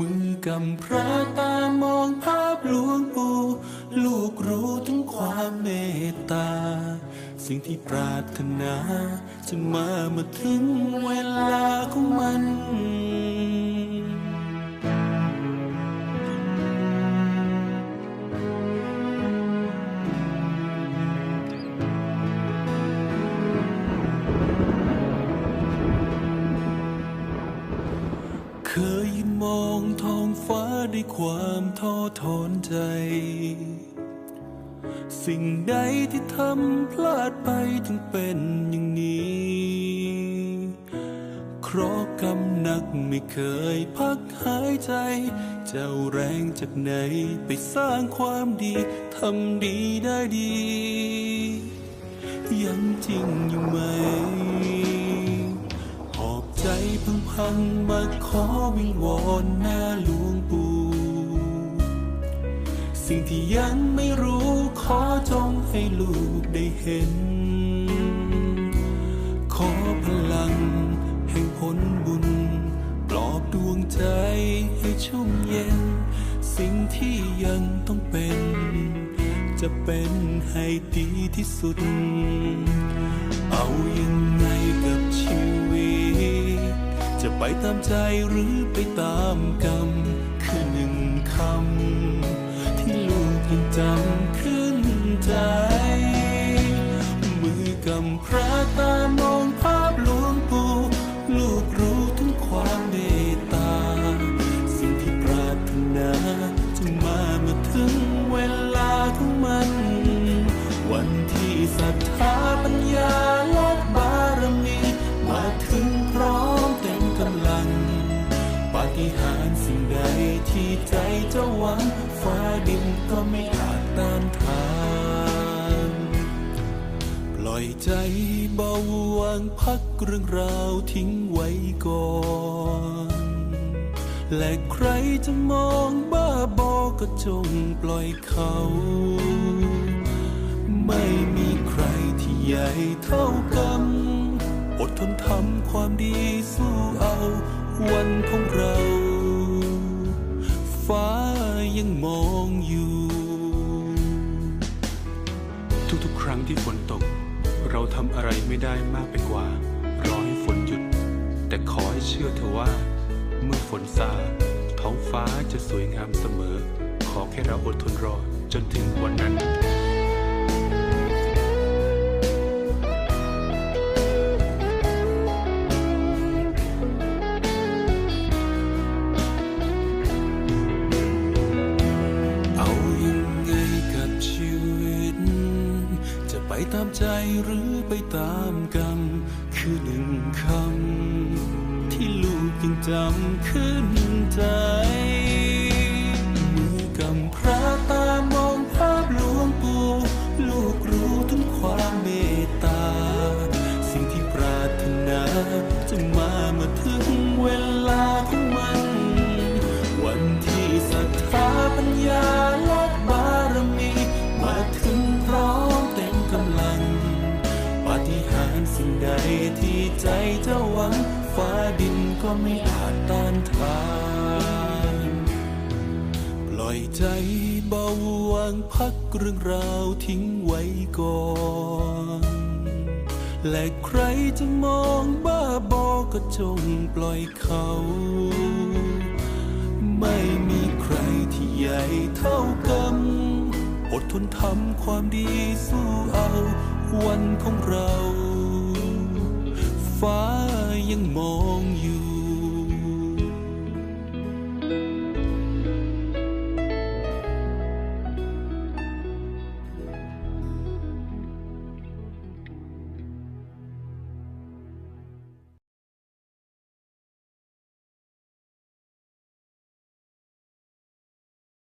มือกำพระตามองภาพหลวงปู่ลูกรู้ถึงความเมตตา สิ่งที่ปรารถนา จะมามื่อถึงเวลาของมันเคยยืน มองท้องฟ้าด้วยความท้อถอนใจ สิ่งใดที่ทำพลาดไปถึงเป็นอย่างนี้ เคราะกรรมหนักไม่เคยพักหายใจ เจ้าแรงจากไหนไปสร้างความดี ทำดีได้ดี ยังจริงอยู่ไหม พังพังมาขอวิงวอนหน้าหลวงปู่ สิ่งที่ยังไม่รู้ขอจงให้ลูกได้เห็น ขอพลังแห่งผลบุญ ปลอบดวงใจให้ชุ่มเย็น สิ่งที่ยังต้องเป็น จะเป็นให้ดีที่สุด เอายังไงกับามใจหรือไปตามกรรม คือหนึ่งคำ ที่ลูกยังจำขึ้นใจ มือกำพระตามอง ฏิหารสิ่งใดที่ใจเจ้าหวัง ฟ้าดินก็ไม่อาจต้านทาน ปล่อยใจเบาวางพักเรื่องราวทิ้งไว้ก่อน และใครจะมองบ้าบอก็จงปล่อยเขา ไม่มีใครที่ใหญ่เท่ากันอดทนทำความดีสู้เอา วันของเรา ฟ้ายังมองอยู่ ทุกๆ ครั้งที่ฝนตก เราทำอะไรไม่ได้มากไปกว่า รอให้ฝนหยุด แต่ขอให้เชื่อเถอว่า เมื่อฝนซาท้องฟ้าจะสวยงามเสมอ ขอแค่เราอดทนรอจนถึงวันนั้น ใจหรือไปตามกรรม คือหนึ่งคำ ที่ลูกยังจำขึ้นใจ ก็ไม่อาจต้านทานปล่อยใจเบาวางพักเรื่องราวทิ้งไว้ก่อน และใครจะมองบ้าบอก็จงปล่อยเขา ไม่มีใครที่ใหญ่เท่ากันอดทนทำความดีสู้เอาวันของเรา ฟ้ายังมอง